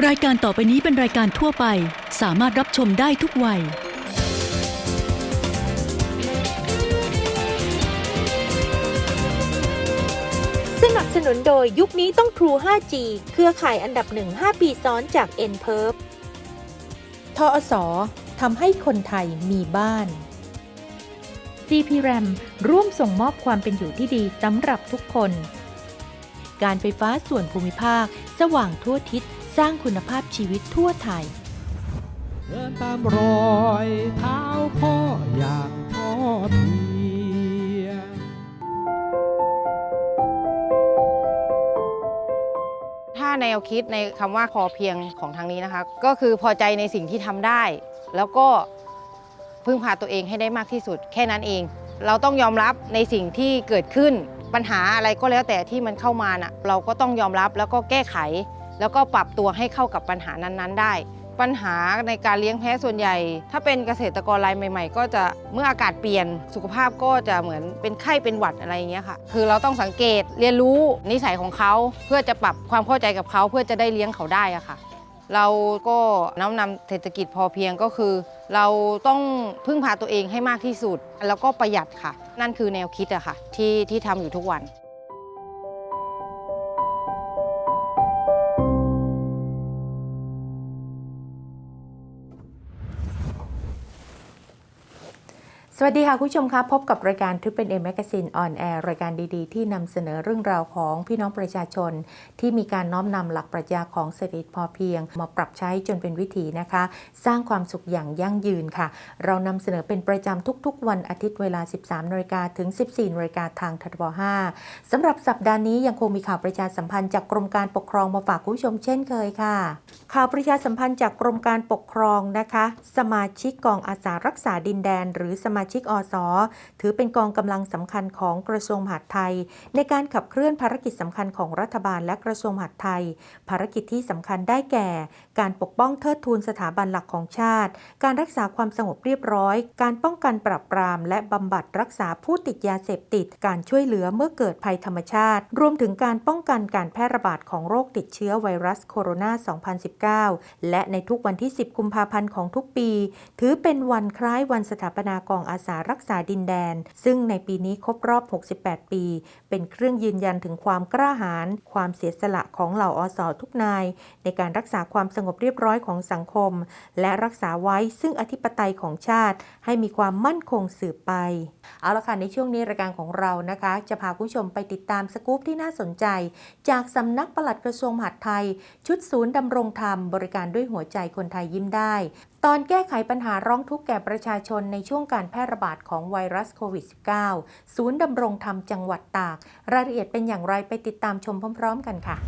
รายการต่อไปนี้เป็นรายการทั่วไป สามารถรับชมได้ทุกวัย สนับสนุนโดยยุคนี้ต้อง True 5G เครือข่ายอันดับหนึ่ง5ปีซ้อนจาก n p e r ทอสทำให้คนไทยมีบ้าน CP RAM ร่วมส่งมอบความเป็นอยู่ที่ดีสำหรับทุกคน การไฟฟ้าส่วนภูมิภาค สว่างทั่วทิศ สร้างคุณภาพชีวิตทั่วไทย เดินตามรอยเท้าพ่ออย่างพ่อเพียงถ้าแนวคิดในคำว่าพอเพียงของทางนี้นะคะ ก็คือพอใจในสิ่งที่ทำได้ แล้วก็พึ่งพาตัวเองให้ได้มากที่สุด แค่นั้นเอง เราต้องยอมรับในสิ่งที่เกิดขึ้นปัญหาอะไรก็แล้วแต่ที่มันเข้ามาน่ะเราก็ต้องยอมรับแล้วก็แก้ไข แล้วก็ปรับตัวให้เข้ากับปัญหานั้นๆ ได้ ปัญหาในการเลี้ยงแพะส่วนใหญ่ ถ้าเป็นเกษตรกรรายใหม่ ๆ ก็จะเมื่ออากาศเปลี่ยนสุขภาพก็จะเหมือนเป็นไข้เป็นหวัดอะไรอย่างเงี้ยค่ะ คือเราต้องสังเกตเรียนรู้นิสัยของเขาเพื่อจะปรับความเข้าใจกับเขาเพื่อจะได้เลี้ยงเขาได้อะค่ะเราก็น้อมนำเศรษฐกิจพอเพียงก็คือ เราต้องพึ่งพาตัวเองให้มากที่สุด แล้วก็ประหยัดค่ะ นั่นคือแนวคิดอะค่ะที่ที่ทำอยู่ทุกวัน วัสดีค่ะ คุณผู้ชมครับพบกับรายการทริปเป็นเอ็มแมกซีนออนแอร์รายการดีๆ ที่นำเสนอเรื่องราวของพี่น้องประชาชน ที่มีการน้อมนำหลักปรัชญาของเศรษฐกิจพอเพียง มาปรับใช้จนเป็นวิถีนะคะ สร้างความสุขอย่างยั่งยืนค่ะ เรานำเสนอเป็นประจำทุกๆ วันอาทิตย์เวลา 13นาฬิกาถึง 14นาฬิกาทางททบ5สำหรับสัปดาห์นี้ยังคงมีข่าวประชาสัมพันธ์จากกรมการปกครองมาฝากคุณผู้ชมเช่นเคยค่ะ ข่าวประชาสัมพันธ์จากกรมการปกครองนะคะ สมาชิกกองอาสารักษาดินแดน หรือสมาชิกอสถือเป็นกองกำลังสำคัญของกระทรวงมหาดไทย ในการขับเคลื่อนภารกิจสำคัญของรัฐบาลและกระทรวงมหาดไทย ภารกิจที่สำคัญได้แก่ การปกป้องเทิดทูนสถาบันหลักของชาติ การรักษาความสงบเรียบร้อย การป้องกันปราบปราม และบำบัดรักษาผู้ติดยาเสพติด การช่วยเหลือเมื่อเกิดภัยธรรมชาติ รวมถึงการป้องกันการแพร่ระบาดของโรคติดเชื้อไวรัสโคโรนา 2019 และในทุกวันที่ 10 กุมภาพันธ์ของทุกปี ถือเป็นวันคล้ายวันสถาปนากองอาสารักษาดินแดน ซึ่งในปีนี้ครบรอบ 68 ปี เป็นเครื่องยืนยันถึงความกล้าหาญความเสียสละของเหล่าอสทุกนาย ในการรักษาความสงบเรียบร้อยของสังคม และรักษาไว้ซึ่งอธิปไตยของชาติ ให้มีความมั่นคงสืบไป เอาละค่ะในช่วงนี้รายการของเรานะคะ จะพาคุณผู้ชมไปติดตามสกู๊ปที่น่าสนใจ จากสำนักปลัดกระทรวงมหาดไทย ชุดศูนย์ดำรงธรรม บริการด้วยหัวใจคนไทยยิ้มได้ ตอนแก้ไขปัญหาร้องทุกข์แก่ประชาชนในช่วงการแพร่ระบาดของไวรัสโควิด -19 ศูนย์ดำรงธรรมจังหวัดตาก รายละเอียดเป็นอย่างไรไปติดตามชมพร้อม ๆ กันค่ะ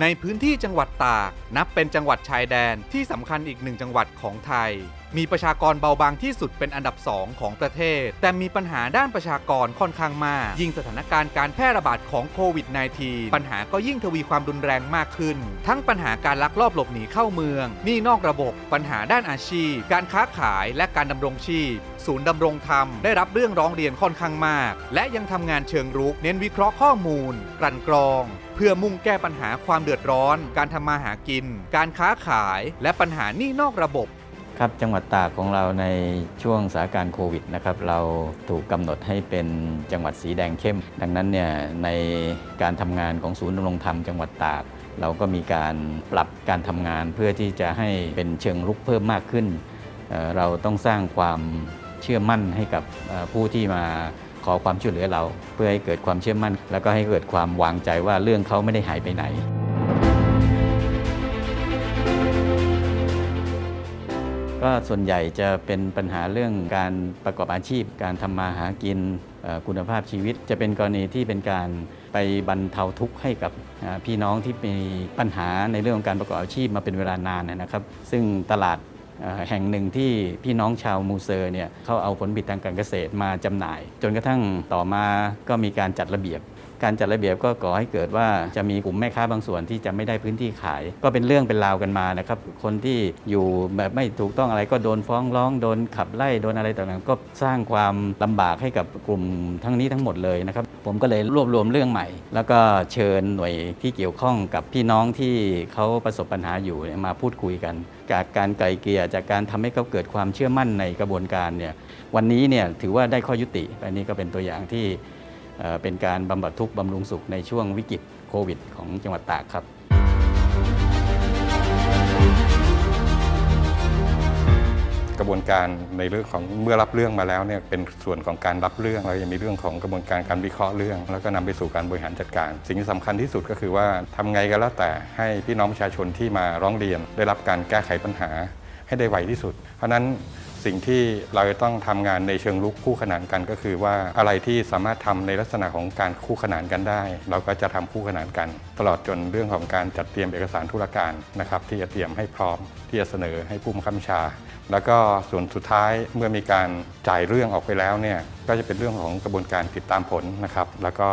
ในพื้นที่จังหวัดตาก นับเป็นจังหวัดชายแดนที่สำคัญอีกหนึ่งจังหวัดของไทย มีประชากรเบาบางที่สุดเป็นอันดับสองของประเทศ แต่มีปัญหาด้านประชากรค่อนข้างมาก ยิ่งสถานการณ์การแพร่ระบาดของโควิด -19 ปัญหาก็ยิ่งทวีความรุนแรงมากขึ้น ทั้งปัญหาการลักลอบหลบหนีเข้าเมืองหนี้นอกระบบ ปัญหาด้านอาชีพ การค้าขายและการดำรงชีพ ศูนย์ดำรงธรรมได้รับเรื่องร้องเรียนค่อนข้างมาก และยังทำงานเชิงรุก เน้นวิเคราะห์ข้อมูล กลั่นกรอง เพื่อมุ่งแก้ปัญหาความเดือดร้อน การทำมาหากิน การค้าขาย และปัญหาหนี้นอกระบบ ครับจังหวัดตากของเราในช่วงสถานการณ์โควิดนะครับเราถูกกำหนดให้เป็นจังหวัดสีแดงเข้ม ดังนั้นเนี่ยในการทำงานของศูนย์ดำรงธรรมจังหวัดตาก เราก็มีการปรับการทำงานเพื่อที่จะให้เป็นเชิงรุกเพิ่มมากขึ้น เราต้องสร้างความเชื่อมั่นให้กับผู้ที่มาขอความช่วยเหลือเรา เพื่อให้เกิดความเชื่อมั่น แล้วก็ให้เกิดความวางใจว่าเรื่องเขาไม่ได้หายไปไหน ก็ส่วนใหญ่จะเป็นปัญหาเรื่องการประกอบอาชีพ การทำมาหากินคุณภาพชีวิต จะเป็นกรณีที่เป็นการไปบรรเทาทุกข์ให้กับพี่น้องที่มีปัญหาในเรื่องของการประกอบอาชีพมาเป็นเวลานานนะครับ ซึ่งตลาดแห่งหนึ่งที่พี่น้องชาวมูเซอร์เนี่ยเขาเอาผลผลิตทางการเกษตรมาจำหน่าย จนกระทั่งต่อมาก็มีการจัดระเบียบ การจัดระเบียบก็ก่อให้เกิดว่าจะมีกลุ่มแม่ค้าบางส่วนที่จะไม่ได้พื้นที่ขาย ก็เป็นเรื่องเป็นราวกันมานะครับคนที่อยู่แบบไม่ถูกต้องอะไรก็โดนฟ้องร้องโดนขับไล่โดนอะไรต่างๆก็สร้างความลำบากให้กับกลุ่มทั้งนี้ทั้งหมดเลยนะครับผมก็เลยรวบรวมเรื่องใหม่ แล้วก็เชิญหน่วยที่เกี่ยวข้องกับพี่น้องที่เขาประสบปัญหาอยู่มาพูดคุยกัน จากการไกลเกลี่ยจากการทำให้เขาเกิดความเชื่อมั่นในกระบวนการเนี่ยวันนี้เนี่ยถือว่าได้ข้อยุติอันนี้ก็เป็นตัวอย่างที่ เป็นการบำบัดทุกข์บำรุงสุขในช่วงวิกฤตโควิด ของจังหวัดตากครับกระบวนการในเรื่องของเมื่อรับเรื่องมาแล้วเนี่ยเป็นส่วนของการรับเรื่องแล้วยังมีเรื่องของกระบวนการการวิเคราะห์เรื่อง แล้วก็นำไปสู่การบริหารจัดการ สิ่งที่สำคัญที่สุดก็คือว่าทำไงก็แล้วแต่ให้พี่น้องประชาชนที่มาร้องเรียน ได้รับการแก้ไขปัญหาให้ได้ไวที่สุด เพราะฉะนั้น สิ่งที่เราจะต้องทำงานในเชิงลุกคู่ขนานกันก็คือว่าอะไรที่สามารถทำในลักษณะของการคู่ขนานกันได้ เราก็จะทำคู่ขนานกัน ตลอดจนเรื่องของการจัดเตรียมเอกสารธุรการนะครับที่จะเตรียมให้พร้อม ที่จะเสนอให้ผู้บังคับบัญชา แล้วก็ส่วนสุดท้ายเมื่อมีการจ่ายเรื่องออกไปแล้วเนี่ยก็จะเป็นเรื่องของกระบวนการติดตามผลนะครับ แล้วก็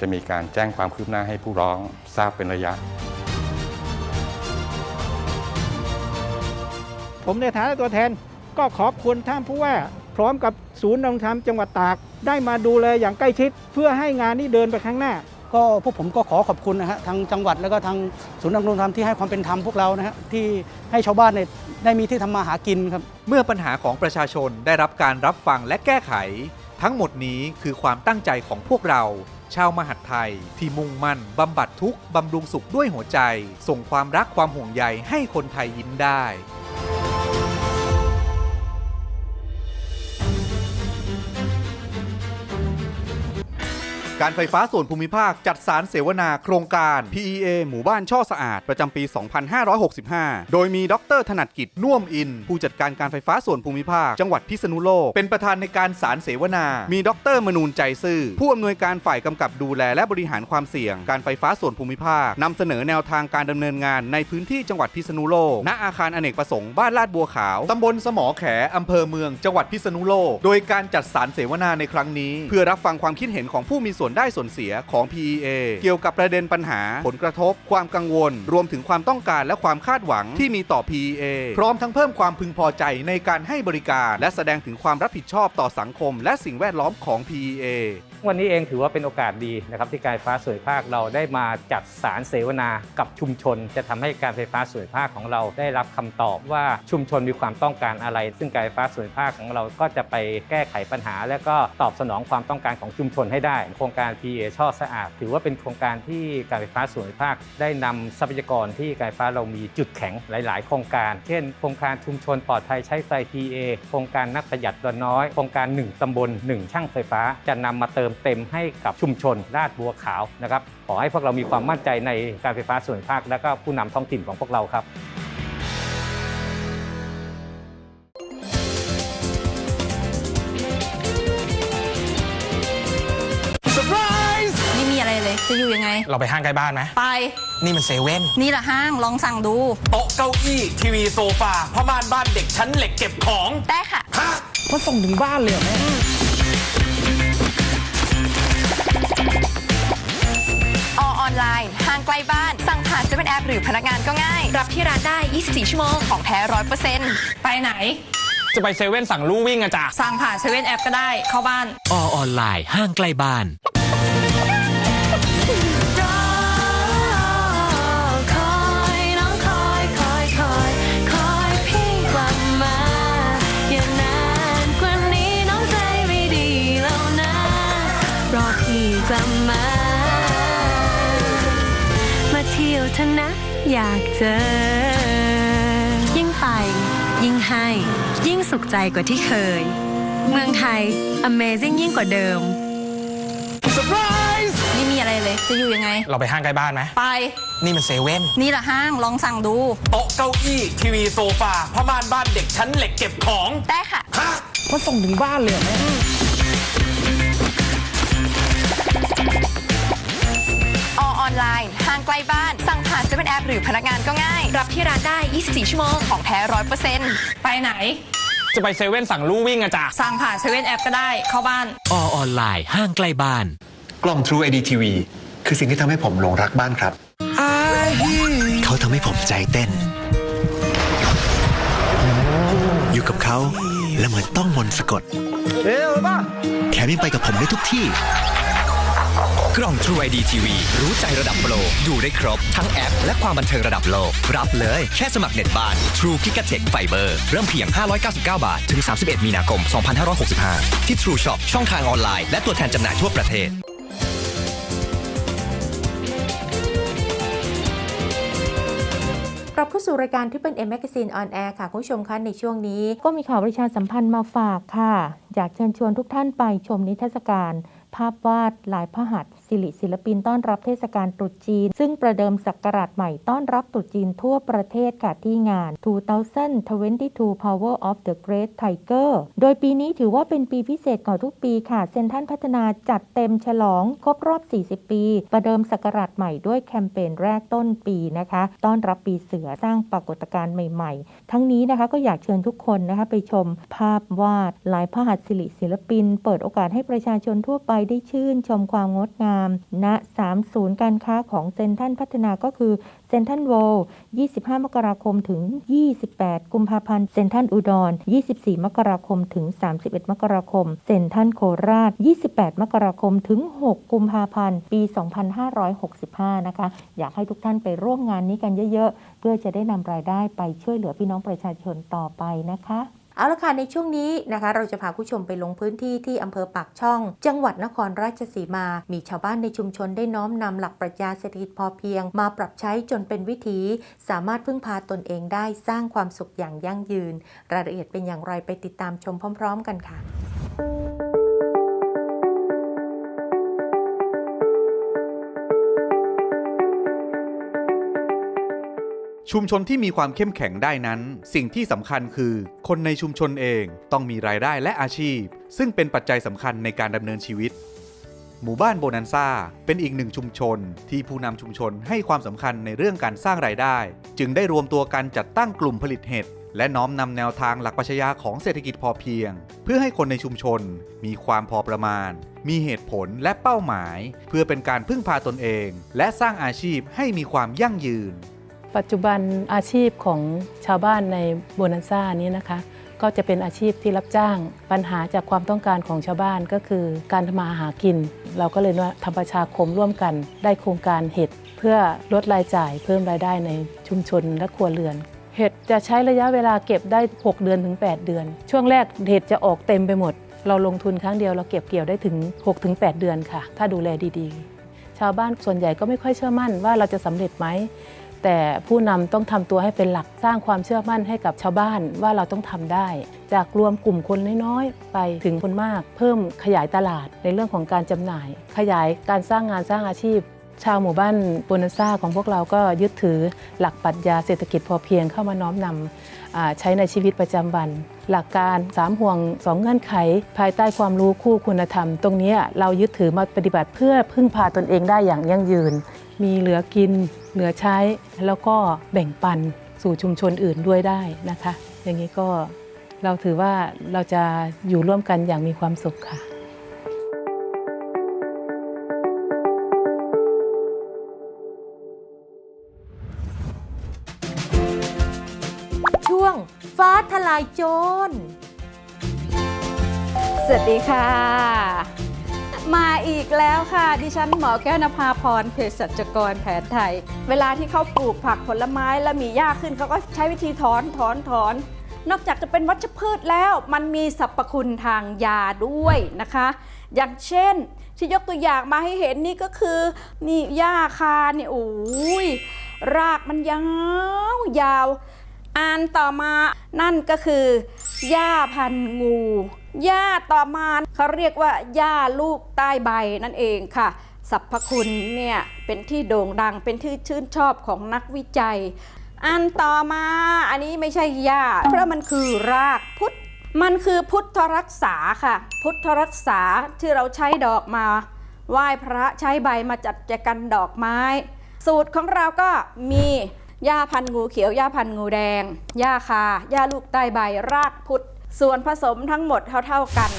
จะมีการแจ้งความคืบหน้าให้ผู้ร้องทราบเป็นระยะ ผมในฐานะตัวแทน ก็ขอบคุณท่านผู้ว่า พร้อมกับศูนย์ดำรงธรรมจังหวัดตาก ได้มาดูแลอย่างใกล้ชิด เพื่อให้งานนี้เดินไปข้างหน้า ก็พวกผมก็ขอขอบคุณนะฮะทางจังหวัดแล้วก็ทางศูนย์ดำรงธรรมที่ให้ความเป็นธรรมพวกเรานะฮะที่ให้ชาวบ้านเนี่ยได้มีที่ทำมาหากินครับ เมื่อปัญหาของประชาชนได้รับการรับฟังและแก้ไข ทั้งหมดนี้คือความตั้งใจของพวกเรา ชาวมหัดไทย ที่มุ่งมั่นบำบัดทุกข์บำรุงสุขด้วยหัวใจ ส่งความรักความห่วงใยให้คนไทยยิ้มได้ การไฟฟ้าส่วนภูมิภาคจัดสารเสวนาโครงการ PEA หมู่บ้านช่อสะอาด ประจำปี 2565 โดยมีดรถนัดกิจน่วมอิน ผู้จัดการการไฟฟ้าส่วนภูมิภาค จังหวัดพิษณุโลก เป็นประธานในการสารเสวนา มีดรมนูนใจซื่อ ผู้อำนวยการฝ่ายกำกับดูแลและบริหารความเสี่ยง การไฟฟ้าส่วนภูมิภาคนำเสนอแนวทางการดำเนินงานในพื้นที่จังหวัดพิษณุโลก ณ อาคารอเนกประสงค์บ้านลาดบัวขาวตำบลสมอแขอำเภอเมือง จังหวัดพิษณุโลก โดยการจัดสารเสวนาในครั้งนี้ เพื่อรับฟังความคิดเห็นของผู้มีส่วนได้ส่วนเสียของ PEA เกี่ยวกับประเด็นปัญหา ผลกระทบ ความกังวล รวมถึงความต้องการและความคาดหวังที่มีต่อ PEA พร้อมทั้งเพิ่มความพึงพอใจในการให้บริการ และแสดงถึงความรับผิดชอบต่อสังคม และสิ่งแวดล้อมของ PEA วันนี้เองถือว่าเป็นโอกาสดีนะครับที่การไฟฟ้าส่วนภูมิภาคเราได้มาจัดสารเสวนากับชุมชน จะทำให้การไฟฟ้าส่วนภูมิภาคของเราได้รับคำตอบว่าชุมชนมีความต้องการอะไร ซึ่งการไฟฟ้าส่วนภูมิภาคของเราก็จะไปแก้ไขปัญหา และก็ตอบสนองความต้องการของชุมชนให้ได้ โครงการ PA ช่อสะอาด ถือว่าเป็นโครงการที่การไฟฟ้าส่วนภูมิภาค ได้นำทรัพยากรที่การไฟฟ้าเรามีจุดแข็งหลาย ๆ โครงการ เช่น โครงการชุมชนปลอดภัยใช้ไฟ PA โครงการนักประหยัดตัวน้อย โครงการ 1ตำบล 1 ช่างไฟฟ้าจะนำมาเติมเต็มให้กับชุมชนลาดบัวขาวนะครับขอให้พวกเรามีความมั่นใจในการไฟฟ้าส่วนภูมิภาคและก็ผู้นำท้องถิ่นของพวกเราครับไม่มีอะไรเลยจะอยู่ยังไง เราไปห้างใกล้บ้านไหมไป นี่มันเซเว่นนี่แหละห้างลองสั่งดู โต๊ะเก้าอี้ทีวีโซฟาผ้าม่านบ้านเด็กชั้นเหล็กเก็บของ ได้ค่ะ ฮะมาส่งถึงบ้านเลยเหรอแม่ ใกล้บ้าน สั่งผ่านเซเว่นแอปหรือพนักงานก็ง่าย รับที่ร้านได้ 24 ชั่วโมง ของแท้ร้อยเปอร์เซ็นต์ไปไหน จะไปเซเว่นสั่งลู่วิ่งอะจ้ะสั่งผ่านเซเว่นแอปก็ได้ เข้าบ้าน อออนไลน์ห้างใกล้บ้านคอยน้องคอยคอยคอยคอยพี่กลับมา อย่านานกว่านี้น้องใจไม่ดีแล้วนะ รอพี่กลับมามา ที่ยวเถอะนะ อยากเจอ ยิ่งไป ยิ่งให้ ยิ่งสุขใจกว่าที่เคย เมืองไทย Amazing ยิ่งกว่าเดิมไม่มีอะไรเลย จะอยู่ยังไง เราไปห้างใกล้บ้านไหม ไป นี่มันเซเว่น นี่แหละห้างลองสั่งดู โต๊ะเก้าอี้ ทีวีโซฟาผ้าม่านบ้านเด็กชั้นเหล็กเก็บของ ได้ค่ะ ฮะมาส่งถึงบ้านเลยเหรอแม่อออนไลน์ห้างใกล้บ้าน สั่ง ผ่านเซเว่นแอปหรือพนักงานก็ง่าย รับที่ร้านได้ 24 ชั่วโมง ของแท้ร้อยเปอร์เซ็นต์ไปไหน จะไปเซเว่นสั่งลู่วิ่งอะจ้ะสั่งผ่านเซเว่นแอปก็ได้ เข้าบ้าน อออนไลน์ห้างใกล้บ้าน กล่อง True ID TV คือสิ่งที่ทำให้ผมหลงรักบ้านครับ เขาทำให้ผมใจเต้น อยู่กับเขาและเหมือนต้องมนต์สะกดแถมยังไปกับผมได้ทุกที่ กล่อง True ID TV รู้ใจระดับโปรดูได้ครบ ทั้งแอป และความบันเทิงระดับโลก รับเลยแค่สมัครเน็ตบ้าน True g i g a t e c h Fiber เริ่มเพียง 599 บาท ถึง 31 มีนาคม 2565 ที่ True Shop ช่องทางออนไลน์ และตัวแทนจำหน่ายทั่วประเทศกลับเข้าสู่รายการที่เป็น M Magazine on Air ค่ะ คุณผู้ชมคะในช่วงนี้ ก็มีข่าวประชาสัมพันธ์มาฝากค่ะ อยากเชิญชวนทุกท่านไปชมนิทรรศการ ภาพวาดลายพระหัตถ์ ศิริศิลปินต้อนรับเทศกาลตรุษจีน ซึ่งประเดิมศักราชใหม่ต้อนรับตรุษจีนทั่วประเทศค่ะที่งาน 2022 Power of the Great Tiger โดยปีนี้ถือว่าเป็นปีพิเศษกว่าทุกปีค่ะ เซ็นทรัลพัฒนาจัดเต็มฉลองครบรอบ 40 ปี ประเดิมศักราชใหม่ด้วยแคมเปญแรกต้นปีนะคะ ต้อนรับปีเสือสร้างปรากฏการณ์ใหม่ ๆ ทั้งนี้นะคะก็อยากเชิญทุกคนนะคะไปชมภาพวาดลายพระหัตถ์ศิริศิลปิน เปิดโอกาสให้ประชาชนทั่วไปได้ชื่นชมความงดงามณ3ศูนย์การค้าของเซ็นทรัลพัฒนาก็คือเซ็นทรัลโวล25 มกราคมถึง 28 กุมภาพันธ์ เซ็นทรัลอุดร 24 มกราคมถึง 31 มกราคม เซ็นทรัลโคราช 28 มกราคมถึง 6 กุมภาพันธ์ ปี 2565 นะคะ อยากให้ทุกท่านไปร่วมงานนี้กันเยอะ ๆ เพื่อจะได้นำรายได้ไปช่วยเหลือพี่น้องประชาชนต่อไปนะคะ เอาละค่ะในช่วงนี้นะคะ เราจะพาผู้ชมไปลงพื้นที่ที่อำเภอปากช่อง จังหวัดนครราชสีมา มีชาวบ้านในชุมชนได้น้อมนำหลักปรัชญาเศรษฐกิจพอเพียง มาปรับใช้จนเป็นวิถี สามารถพึ่งพาตนเองได้สร้างความสุขอย่างยั่งยืน รายละเอียดเป็นอย่างไรไปติดตามชมพร้อม ๆ กันค่ะ ชุมชนที่มีความเข้มแข็งได้นั้น สิ่งที่สำคัญคือ คนในชุมชนเองต้องมีรายได้และอาชีพ ซึ่งเป็นปัจจัยสำคัญในการดำเนินชีวิต หมู่บ้านโบนันซ่าเป็นอีกหนึ่งชุมชน ที่ผู้นำชุมชนให้ความสำคัญในเรื่องการสร้างรายได้ จึงได้รวมตัวกันจัดตั้งกลุ่มผลิตเห็ดและน้อมนำแนวทางหลักปรัชญาของเศรษฐกิจพอเพียง เพื่อให้คนในชุมชนมีความพอประมาณ มีเหตุผลและเป้าหมาย เพื่อเป็นการพึ่งพาตนเอง และสร้างอาชีพให้มีความยั่งยืน ปัจจุบันอาชีพของชาวบ้านในโบนันซ่านี้นะคะ ก็จะเป็นอาชีพที่รับจ้างปัญหาจากความต้องการของชาวบ้านก็คือ การทำมาหากิน เราก็เลยว่าทำประชาคมร่วมกัน ได้โครงการเห็ดเพื่อลดรายจ่ายเพิ่มรายได้ในชุมชนและครัวเรือนเห็ดจะใช้ระยะเวลาเก็บได้ 6 เดือนถึง 8 เดือน ช่วงแรกเห็ดจะออกเต็มไปหมด เราลงทุนครั้งเดียวเราเก็บเกี่ยวได้ถึง 6-8 เดือนค่ะ ถ้าดูแลดีๆ ชาวบ้านส่วนใหญ่ก็ไม่ค่อยเชื่อมั่นว่าเราจะสำเร็จไหม แต่ผู้นำต้องทำตัวให้เป็นหลักสร้างความเชื่อมั่นให้กับชาวบ้านว่าเราต้องทำได้ จากรวมกลุ่มคนน้อยๆไปถึงคนมาก เพิ่มขยายตลาดในเรื่องของการจำหน่าย ขยายการสร้างงานสร้างอาชีพ ชาวหมู่บ้านโบนันซ่าของพวกเราก็ยึดถือหลักปรัชญาเศรษฐกิจพอเพียงเข้ามาน้อมนำอ่าใช้ในชีวิตประจำวัน หลักการ 3 ห่วง 2 เงื่อนไข ภายใต้ความรู้คู่คุณธรรม ตรงนี้เรายึดถือมาปฏิบัติเพื่อพึ่งพาตนเองได้อย่างยั่งยืน มีเหลือกิน เหลือใช้แล้วก็แบ่งปันสู่ชุมชนอื่นด้วยได้นะคะ อย่างนี้ก็เราถือว่าเราจะอยู่ร่วมกันอย่างมีความสุขค่ะช่วงฟ้าทลายโจรสวัสดีค่ะ มาอีกแล้วค่ะ ดิฉันหมอแก้วนภาพรเภสัชกรแผนไทย เวลาที่เขาปลูกผักผลไม้แล้วมีหญ้าขึ้นเขาก็ใช้วิธีถอนถอนถอน นอกจากจะเป็นวัชพืชแล้วมันมีสรรพคุณทางยาด้วยนะคะ อย่างเช่น ที่ยกตัวอย่างมาให้เห็นนี่ก็คือนี่หญ้าคาเนี่ยโอ้ยรากมันยาวยาวอ่านต่อมานั่นก็คือหญ้าพันงู หญ้าต่อมาเขาเรียกว่าหญ้าลูกใต้ใบนั่นเองค่ะสรรพคุณเนี่ยเป็นที่โด่งดังเป็นที่ชื่นชอบของนักวิจัย อันต่อมาอันนี้ไม่ใช่หญ้าเพราะมันคือรากพุทธมันคือพุทธรักษาค่ะ พุทธรักษาที่เราใช้ดอกมาไหว้พระใช้ใบมาจัดแจกันดอกไม้ สูตรของเราก็มีหญ้าพันงูเขียวหญ้าพันงูแดงหญ้าคาหญ้าลูกใต้ใบรากพุทธ ส่วนผสมทั้งหมดเท่าๆกัน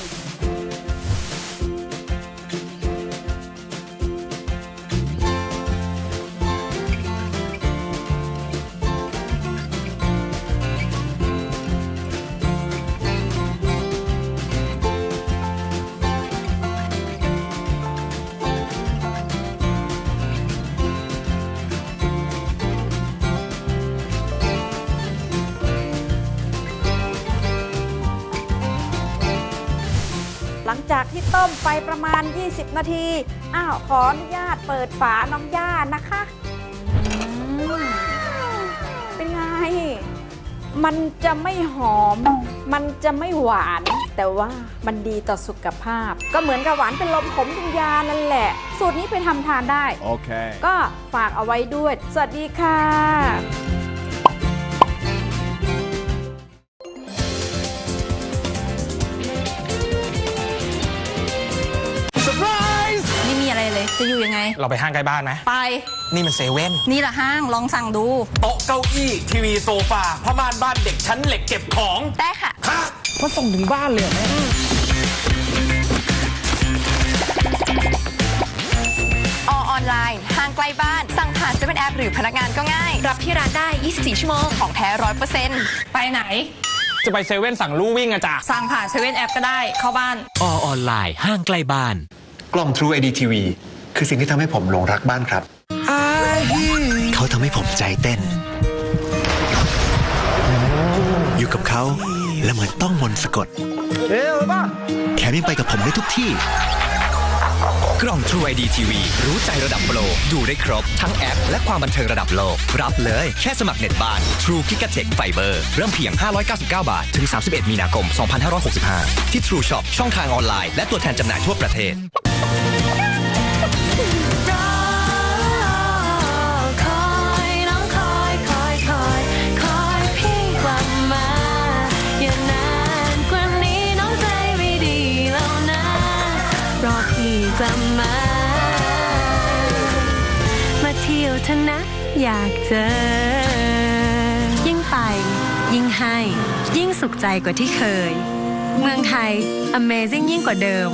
ต้มไปประมาณ 20 นาที อ้าว ขออนุญาตเปิดฝาน้องย่านะคะอืมเป็นไง มันจะไม่หอม มันจะไม่หวาน แต่ว่ามันดีต่อสุขภาพ ก็เหมือนกับหวานเป็นลมขมเป็นยานั่นแหละ สูตรนี้ไปทำทานได้โอเคก็ฝากเอาไว้ด้วย สวัสดีค่ะ จะอยู่ยังไง เราไปห้างใกล้บ้านไหมไป นี่มันเซเว่นนี่แหละห้างลองสั่งดู โต๊ะเก้าอี้ทีวีโซฟาผ้าม่านบ้านเด็กชั้นเหล็กเก็บของได้ค่ะฮะมาส่งถึงบ้านเลยเหรอแม่อออนไลน์ห้างใกล้บ้าน สั่งผ่านเซเว่นแอปหรือพนักงานก็ง่าย รับที่ร้านได้ 24 ชั่วโมงของแท้ร้อยเปอร์เซ็นต์ไปไหน จะไปเซเว่นสั่งลู่วิ่งอะจ้ะสั่งผ่านเซเว่นแอปก็ได้เข้าบ้านอออนไลน์ห้างใกล้บ้าน กล้อง True ID TV คือสิ่งที่ทำให้ผมหลงรักบ้านครับ เขาทำให้ผมใจเต้น อยู่กับเขาแล้วเหมือนต้องมนต์สะกดแค่ยังไปกับผมได้ทุกที่ กล่อง True ID TV รู้ใจระดับโปรดูได้ครบ ทั้งแอป และความบันเทิงระดับโลก รับเลยแค่สมัครเน็ตบ้าน True g i g a t e c h Fiber เริ่มเพียง 599 บาท ถึง 31 มีนาคม 2565 ที่ True Shop ช่องทางออนไลน์ และตัวแทนจำหน่ายทั่วประเทศ กลับมา มาเที่ยวเถอะนะ อยากเจอ ยิ่งไป ยิ่งให้ ยิ่งสุขใจกว่าที่เคย เมืองไทย Amazing ยิ่งกว่าเดิม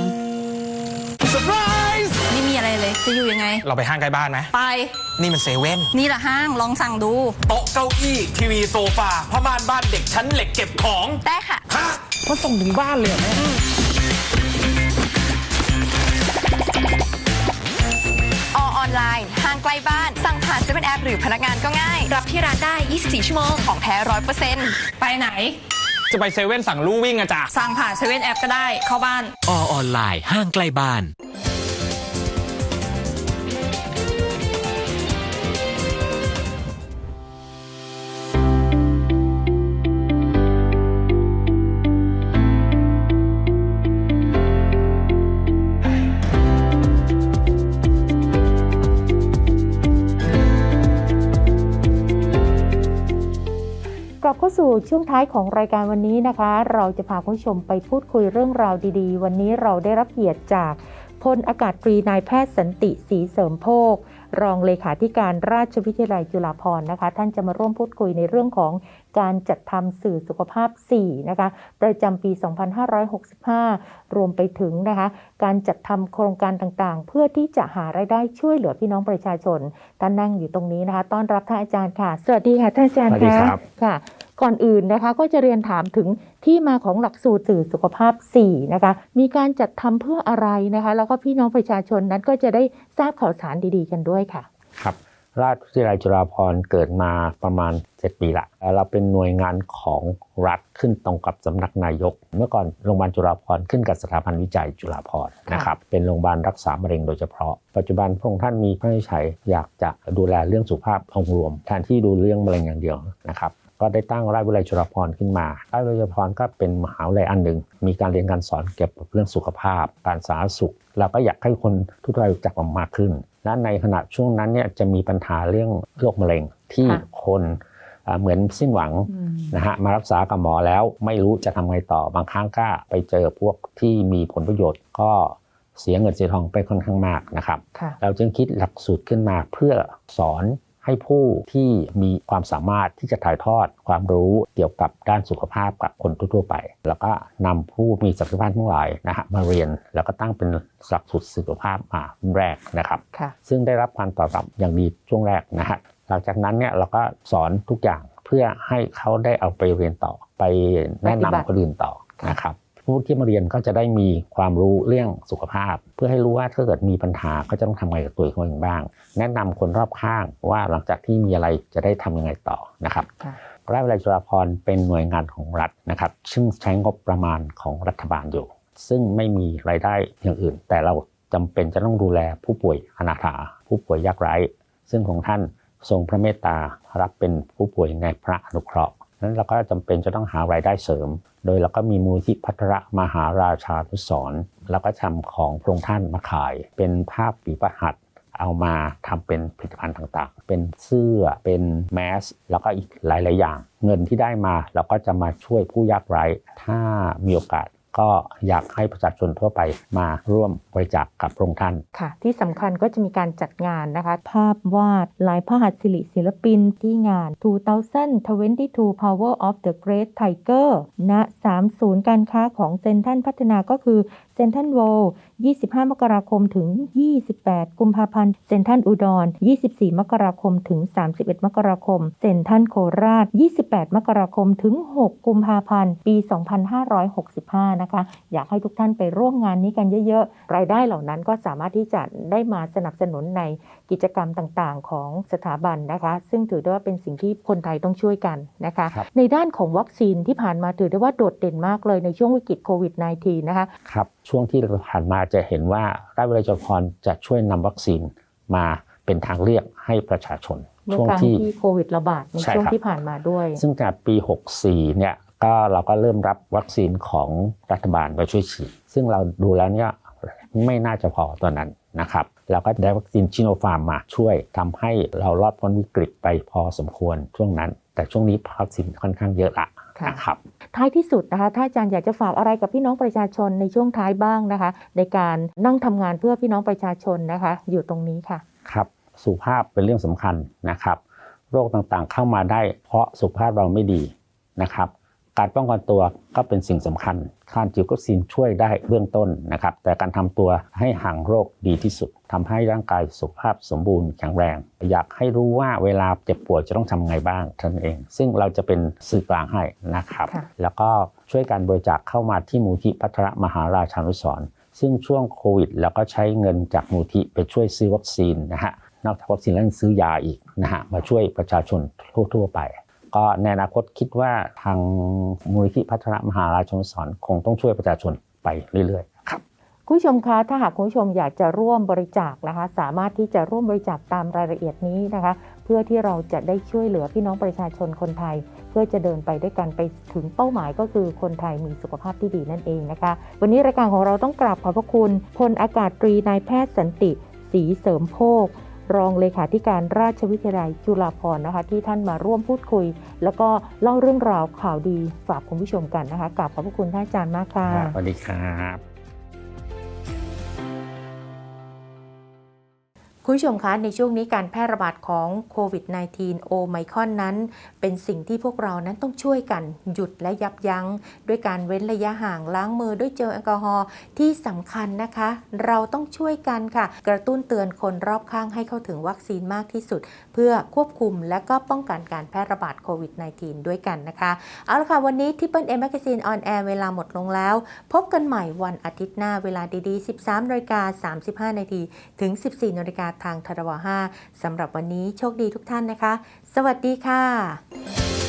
ไม่มีอะไรเลย จะอยู่ยังไง เราไปห้างใกล้บ้านไหม ไป นี่มันเซเว่น นี่แหละห้างลองสั่งดู โต๊ะเก้าอี้ ทีวีโซฟาผ้าม่านบ้านเด็กชั้นเหล็กเก็บของ ได้ค่ะ ฮะมาส่งถึงบ้านเลยเหรอแม่ อออนไลน์ ห้างใกล้บ้าน สั่งผ่านเซเว่นแอปหรือพนักงานก็ง่าย รับที่ร้านได้ 24 ชั่วโมง ของแท้ร้อยเปอร์เซ็นต์ไปไหน จะไปเซเว่นสั่งลู่วิ่งอะจ้ะสั่งผ่านเซเว่นแอปก็ได้เข้าบ้าน อออนไลน์ห้างใกล้บ้าน สู่ช่วงท้ายของรายการวันนี้นะคะ เราจะพาคุณผู้ชมไปพูดคุยเรื่องราวดีๆ วันนี้เราได้รับเกียรติจากพลอากาศตรีนายแพทย์สันติศรีเสริมโภครองเลขาธิการราชวิทยาลัยจุฬาภรณ์นะคะ ท่านจะมาร่วมพูดคุยในเรื่องของการจัดทำสื่อสุขภาพ 4 นะคะ ประจำปี 2565 รวมไปถึงนะคะ การจัดทำโครงการต่างๆ เพื่อที่จะหารายได้ช่วยเหลือพี่น้องประชาชน ท่านนั่งอยู่ตรงนี้นะคะ ต้อนรับท่านอาจารย์ค่ะ สวัสดีค่ะท่านอาจารย์สวัสดีครับค่ะ ก่อนอื่นนะคะก็จะเรียนถามถึงที่มาของหลักสูตรสื่อสุขภาพ 4 นะคะ มีการจัดทำเพื่ออะไรนะคะ แล้วก็พี่น้องประชาชนนั้นก็จะได้ทราบข่าวสารดีๆ กันด้วยค่ะ ครับ ราชวิทยาลัยจุฬาภรณ์เกิดมาประมาณ 7 ปีละ เราเป็นหน่วยงานของรัฐขึ้นตรงกับสำนักนายก เมื่อก่อนโรงพยาบาลจุฬาภรณ์ขึ้นกับสถาบันวิจัยจุฬาภรณ์นะครับ เป็นโรงพยาบาลรักษามะเร็งโดยเฉพาะ ปัจจุบันพระองค์ท่านมีพระราชชัยอยากจะดูแลเรื่องสุขภาพองค์รวมแทนที่ดูเรื่องมะเร็งอย่างเดียวนะครับ ก็ได้ตั้งราชวิทยาลัยจุฬาภรณ์ขึ้นมา ราชวิทยาลัยจุฬาภรณ์ก็เป็นมหาวิทยาลัยอันหนึ่ง มีการเรียนการสอนเกี่ยวกับเรื่องสุขภาพ การสาธารณสุข เราก็อยากให้คนทุกท่านรู้จักมันมากขึ้น และในขณะช่วงนั้นเนี่ยจะมีปัญหาเรื่องโรคมะเร็งที่ค่ะคนอ่าเหมือนสิ้นหวังอืมนะฮะมารักษากับหมอแล้วไม่รู้จะทำไงต่อบางครั้งก็ไปเจอพวกที่มีผลประโยชน์ก็เสียเงินเสียทองไปค่อนข้างมากนะครับค่ะเราจึงคิดหลักสูตรขึ้นมาเพื่อสอน ให้ผู้ที่มีความสามารถที่จะถ่ายทอดความรู้เกี่ยวกับด้านสุขภาพกับคนทั่วๆไป แล้วก็นำผู้มีศักยภาพทั้งหลายนะฮะมาเรียนแล้วก็ตั้งเป็นหลักสูตรสุขภาพมาแรกนะครับค่ะซึ่งได้รับการตอบรับอย่างดีช่วงแรกนะฮะหลังจากนั้นเนี่ยเราก็สอนทุกอย่างเพื่อให้เขาได้เอาไปเรียนต่อไปแนะนำคนอื่นต่อนะครับ ผู้ที่มาเรียนก็จะได้มีความรู้เรื่องสุขภาพ เพื่อให้รู้ว่าถ้าเกิดมีปัญหาก็จะต้องทำไงกับตัวเขาเองบ้าง แนะนำคนรอบข้างว่าหลังจากที่มีอะไรจะได้ทำยังไงต่อนะครับค่ะราชวิทยาลัยจุฬาภรณ์เป็นหน่วยงานของรัฐนะครับ ซึ่งใช้งบประมาณของรัฐบาลอยู่ ซึ่งไม่มีรายได้อย่างอื่น แต่เราจำเป็นจะต้องดูแลผู้ป่วยอนาถา ผู้ป่วยยากไร้ ซึ่งของท่านทรงพระเมตตารับเป็นผู้ป่วยในพระอนุเคราะห์นั้นเราก็จำเป็นจะต้องหารายได้เสริม โดยเราก็มีมูลที่พัทรมหาราชานุสรณ์แล้วก็ทำของพระองค์ท่านมาขาย เป็นภาพฝีประหัตเอามาทำเป็นผลิตภัณฑ์ต่างๆ เป็นเสื้อ เป็นแมส แล้วก็อีกหลาย ๆ อย่าง เงินที่ได้มาเราก็จะมาช่วยผู้ยากไร้ ถ้ามีโอกาส ก็อยากให้ประชาชนทั่วไปมาร่วมบริจาคกับพระองค์ท่านค่ะ ที่สำคัญก็จะมีการจัดงานนะคะ ภาพวาดลายพระหัตถ์ศิริศิลปินที่งาน 2022 Power of the Great Tiger ณ3ศูนย์การค้าของเซนทรัลพัฒนาก็คือเซนทรัลโวล25 มกราคมถึง 28 กุมภาพันธ์ เซนทรัลอุดร 24 มกราคมถึง 31 มกราคม เซนทรัลโคราช 28 มกราคมถึง 6 กุมภาพันธ์ ปี 2565นะคะ อยากให้ทุกท่านไปร่วมงานนี้กันเยอะๆ รายได้เหล่านั้นก็สามารถที่จะได้มาสนับสนุนในกิจกรรมต่างๆ ของสถาบันนะคะ ซึ่งถือได้ว่าเป็นสิ่งที่คนไทยต้องช่วยกันนะคะครับในด้านของวัคซีนที่ผ่านมาถือได้ว่าโดดเด่นมากเลยในช่วงวิกฤตโควิด -19 นะคะครับช่วงที่ผ่านมาจะเห็นว่าราชวิทยาลัยจุฬาภรณ์จะช่วยนำวัคซีนมาเป็นทางเลือกให้ประชาชนเมื่อช่วงครั้งที่ที่โควิดระบาดในใช่ช่วงครับที่ผ่านมาด้วย ซึ่งจากปี 64 เนี่ย ก็เราก็เริ่มรับวัคซีนของรัฐบาลไปช่วยฉีด ซึ่งเราดูแล้วเนี่ยไม่น่าจะพอตอนนั้นนะครับเราก็ได้วัคซีนชิโนฟาร์มมาช่วยทำให้เรารอดพ้นวิกฤตไปพอสมควรช่วงนั้น แต่ช่วงนี้วัคซีนค่อนข้างเยอะละค่ะนะครับท้ายที่สุดนะคะถ้าอาจารย์อยากจะฝากอะไรกับพี่น้องประชาชนในช่วงท้ายบ้างนะคะ ในการนั่งทำงานเพื่อพี่น้องประชาชนนะคะ อยู่ตรงนี้ค่ะครับสุขภาพเป็นเรื่องสำคัญนะครับ โรคต่างๆเข้ามาได้เพราะสุขภาพเราไม่ดีนะครับ การป้องกันตัวก็เป็นสิ่งสำคัญการจิววัคซีนช่วยได้เบื้องต้นนะครับ แต่การทำตัวให้ห่างโรคดีที่สุดทำให้ร่างกายสุขภาพสมบูรณ์แข็งแรง อยากให้รู้ว่าเวลาเจ็บป่วยจะต้องทำไงบ้างท่านเอง ซึ่งเราจะเป็นสื่อกลางให้นะครับ แล้วก็ช่วยการบริจาคเข้ามาที่มูลที่พัทรมหาราชานุสรณ์ซึ่งช่วงโควิดแล้วก็ใช้เงินจากมูลที่ไปช่วยซื้อวัคซีนนะฮะนอกจากวัคซีนแล้วซื้อยาอีกนะฮะมาช่วยประชาชนทั่วๆไป ก็ในอนาคตคิดว่าทางมูลที่พัฒนามหาราชนุสรณ์คงต้องช่วยประชาชนไปเรื่อยๆครับคุณผู้ชมคะถ้าหากคุณผู้ชมอยากจะร่วมบริจาคนะคะ สามารถที่จะร่วมบริจาคตามรายละเอียดนี้นะคะ เพื่อที่เราจะได้ช่วยเหลือพี่น้องประชาชนคนไทย เพื่อจะเดินไปด้วยกันไปถึงเป้าหมายก็คือคนไทยมีสุขภาพที่ดีนั่นเองนะคะ วันนี้รายการของเราต้องกราบขอบพระคุณพลอากาศตรีนายแพทย์สันติศรีเสริมโภค รองเลขาธิการราชวิทยาลัยจุฬาภรณ์นะคะ ที่ท่านมาร่วมพูดคุย แล้วก็เล่าเรื่องราวข่าวดีฝากคุณผู้ชมกันนะคะกราบขอบพระคุณท่านอาจารย์มากค่ะสวัสดีครับ คุณผู้ชมคะในช่วงนี้การแพร่ระบาดของโควิด -19 โอไมคอนนั้น เป็นสิ่งที่พวกเรานั้นต้องช่วยกันหยุดและยับยั้ง ด้วยการเว้นระยะห่างล้างมือด้วยเจลแอลกอฮอล์ที่สำคัญนะคะ เราต้องช่วยกันค่ะ กระตุ้นเตือนคนรอบข้างให้เข้าถึงวัคซีนมากที่สุด เพื่อควบคุมและก็ป้องกันการแพร่ระบาดโควิด -19 ด้วยกันนะคะเอาละค่ะวันนี้ที่เปิลเอ็มแมกซีนออนแอร์เวลาหมดลงแล้ว พบกันใหม่วันอาทิตย์หน้าเวลาดีๆ 13นาฬิกา35นาทีถึง 14นาฬิกาทางทรว5สำหรับวันนี้โชคดีทุกท่านนะคะ สวัสดีค่ะ